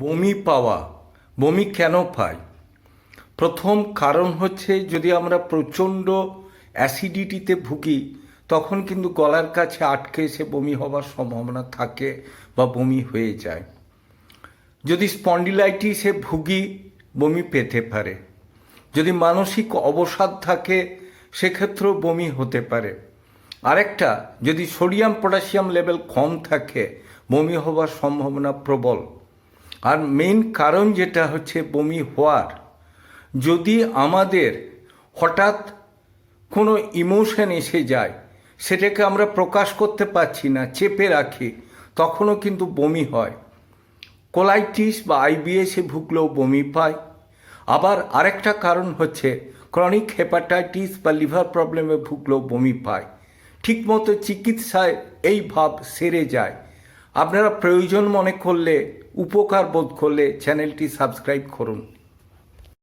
বমি পাওয়া, বমি কেন পাই? প্রথম কারণ হচ্ছে যদি আমরা প্রচণ্ড অ্যাসিডিটিতে ভুগি, তখন কিন্তু গলার কাছে আটকে এসে বমি হওয়ার সম্ভাবনা থাকে বা বমি হয়ে যায়। যদি স্পন্ডিলাইটিসে ভুগি, বমি পেতে পারে। যদি মানসিক অবসাদ থাকে, সেক্ষেত্রেও বমি হতে পারে। আরেকটা, যদি সোডিয়াম পটাশিয়াম লেভেল কম থাকে, বমি হওয়ার সম্ভাবনা প্রবল। আর মেইন কারণ যেটা হচ্ছে বমি হওয়ার, যদি আমাদের হঠাৎ কোনো ইমোশন এসে যায়, সেটাকে আমরা প্রকাশ করতে পারছি না, চেপে রাখি, তখনও কিন্তু বমি হয়। কোলাইটিস বা আইবিএসে ভুগলেও বমি পায় আবার আরেকটা কারণ হচ্ছে ক্রনিক হেপাটাইটিস বা লিভার প্রবলেমে ভুগলেও বমি পায় ঠিকমতো চিকিৎসায় এই ভাব সেরে যায়। আপনারা প্রয়োজন মনে করলে উপকার বোধ করলে চ্যানেলটি সাবস্ক্রাইব করুন।